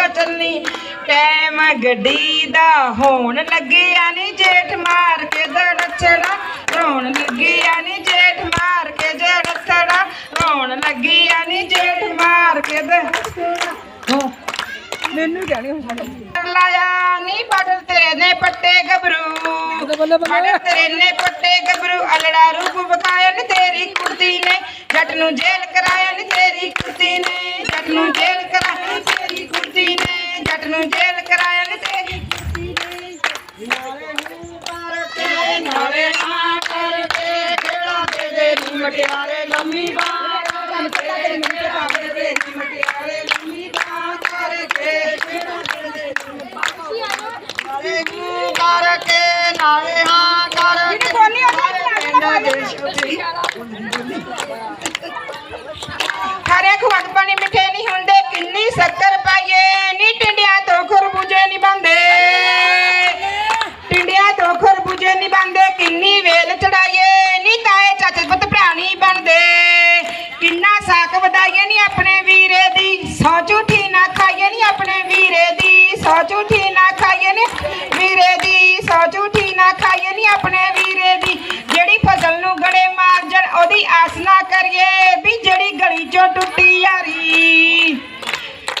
ਓ ਚੱਲਣੀ ਟਾਈਮ ਗੱਡੀ ਦਾ ਹੋਣ ਲੱਗਿਆ ਨੀ ਜੇਠ ਮਾਰ ਕੇ ਦੜਛੜਾ ਰੋਣ ਲੱਗਿਆ ਨੀ ਜੇਠ ਮਾਰ ਕੇ ਜੜਛੜਾ ਰੋਣ ਲੱਗਿਆ ਨੀ ਜੇਠ ਮਾਰ ਕੇ ਦ ਮੈਨੂੰ ਕਹਿਣੀ ਹੁਣ ਲਾਇਆ ਨੀ ਬਟਰ ਤੇਰੇ ਨੇ ਪੱਟੇ ਗੱਭਰੂ। ਬਟਰ ਤੇਰੇ ਨੇ ਪੱਟੇ ਗੱਭਰੂ। ਅਲੜਾ ਰੂਪ ਵਿਖਾਇਆ ਨੀ ਤੇਰੀ ਕੁੜਤੀ ਨੇ। ਜੱਟ ਨੂੰ ਜੇਲ੍ਹ ਕਰਾਇਆ ਨੀ ਤੇਰੀ ਕੁੜਤੀ ਨੇ। ਜੱਟ ਨੂੰ ਨੇ ਜੇਲ੍ਹ ਕਰਾਇਆ ਨੀ ਤੇਰੀ ਕੁੜਤੀ ਨੇ ਨਾਲੇ ਹਾਂ ਕਰਕੇ ਜਿਹੜਾ ਦੇ ਦੇ ਨੀ ਮਟਿਆਰੇ ਲੰਮੀ ਬਾਹ ਕਰਕੇ ਜਿਹੜਾ ਦੇ ਦੇ ਨੀ ਮਟਿਆਰੇ ਲੰਮੀ ਬਾਹ ਕਰਕੇ ਜਿਹੜਾ ਦੇ ਦੇ ਨੀ ਨਾਲੇ ਨੂੰ ਕਰਕੇ ਨਾਲੇ ਹਾਂ ਕਰਕੇ ਬੋਲੀ ਉਹਦਾ ਦੇ ਛੋਟੀ ਝੂਠੀ ਨਾ ਖਾਈਏ ਨੀ। ਵੀਰੇ ਦੀ ਸੌ ਝੂਠੀ ਨਾ ਖਾਈਏ ਨੀ ਆਪਣੇ ਵੀਰੇ ਦੀ। ਜਿਹੜੀ ਫਸਲ ਨੂੰ ਗੜੇ ਮਾਰ ਜਣ, ਉਹਦੀ ਆਸ ਨਾ ਕਰੀਏ ਵੀ ਜਿਹੜੀ ਗਲੀ ਚੋਂ ਟੁੱਟੀ ਯਾਰੀ।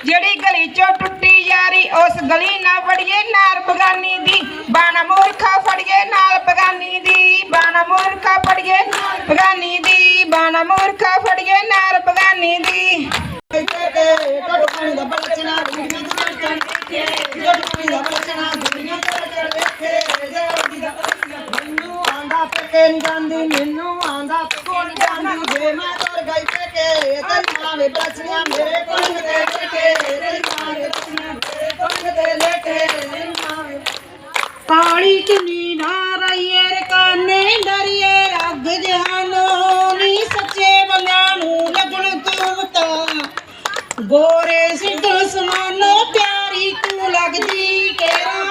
ਜਿਹੜੀ ਗਲੀ ਚੋਂ ਟੁੱਟੀ ਯਾਰੀ, ਉਸ ਗਲੀ ਨਾ ਵੜੀਏ ਨਾਲ ਬਗਾਨੀ ਦੀ। ਬਾਣਾ ਮੂਰਖਾ ਫੜੀਏ ਨਾਲ ਬਗਾਨੀ ਦੀ। ਬਾਣਾ ਮੂਰਖਾ ਫੜੀਏ ਬਗਾਨੀ ਦੀ। ਬਾਣਾ ਮੂਰਖਾ ਆਂਦਾ ਪੇਕੇ ਨੀ ਜਾਂਦੀ ਮੈਨੂੰ ਆਂਦਾ ਪੇਕੇ ਜਾਂਦੀ ਜੇ ਮੈਂ ਤੁਰ ਗਈ ਪੇਕੇ, ਤੇਰੀ ਮਾਂ ਵੇ ਬਚੀਆਂ ਮੇਰੇ ਪੰਗ ਦੇ ਲੇਟੇ ਤੇਰੀ ਮਾਂ ਵੇ ਬਚੀਆਂ ਮੇਰੇ ਪੰਗ ਦੇ ਲੇਟੇ ਤੇਰੀ ਮਾਂ ਵੇ ਕਾਲੀ ਚੁੰਨੀ ਨਾ ਰਈਏ ਰਕਾਨੇ ਡਰੀਏ ਰੱਗ ਜਹਾਨੋਂ, ਨੀ ਸੱਚੇ ਬੰਦਿਆਂ ਨੂੰ ਲੱਗਣ ਤੂੰ ਤਾਂ। ਗੋਰੇ ਸਿੱਧ ਸਮਾਨੋ ਪਿਆਰੀ ਤੂੰ ਲੱਗਦੀ ਕੇਰਾ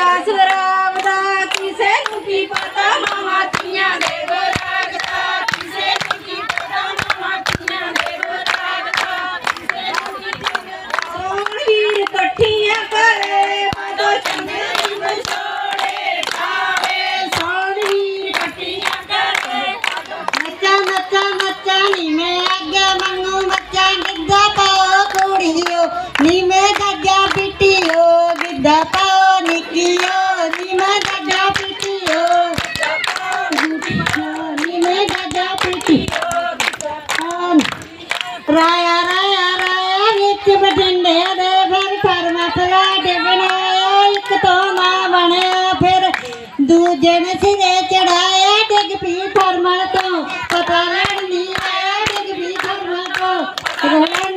ਆਦੀ ਆਸਰਾਬ ਦਾ ਰਾਇਆ ਰਾਇਆ ਰਾਇਆ, ਵਿੱਚ ਬਠਿੰਡੇ ਦੇ ਫਿਰ ਫਰਮਾ ਫਲਾਟ ਬਣਾਇਆ ਇੱਕ ਤੋਂ ਨਾ ਬਣਿਆ ਫਿਰ। ਦੂਜੇ ਨੇ ਸਿਰੇ ਚੜਾਇਆ, ਡਿੱਗ ਪੀ ਫਰਮਲ ਤੋਂ। ਪਤਾ ਲੈਣ ਨਹੀਂ ਆਇਆ, ਡਿੱਗ ਪੀ ਫਰਮਲ ਤੋਂ।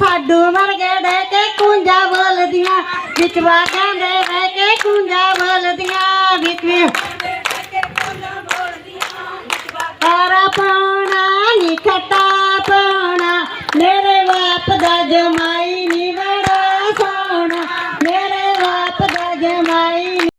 ਫਾਡੂ ਵਰਗੇ ਦੇ ਕੇ ਕੁੰਜਾ ਬੋਲਦੀਆਂ, ਵਿੱਚ ਵਾਕਾਂ ਦੇ ਬਹਿ ਕੇ ਕੁੰਜਾ ਬੋਲਦੀਆਂ, ਵਿੱਚ ਤਾਰਾ ਪਾਉਣਾ ਨਿਖਟਾ ਪਾਉਣਾ, ਮੇਰੇ ਬਾਪ ਦਾ ਜਮ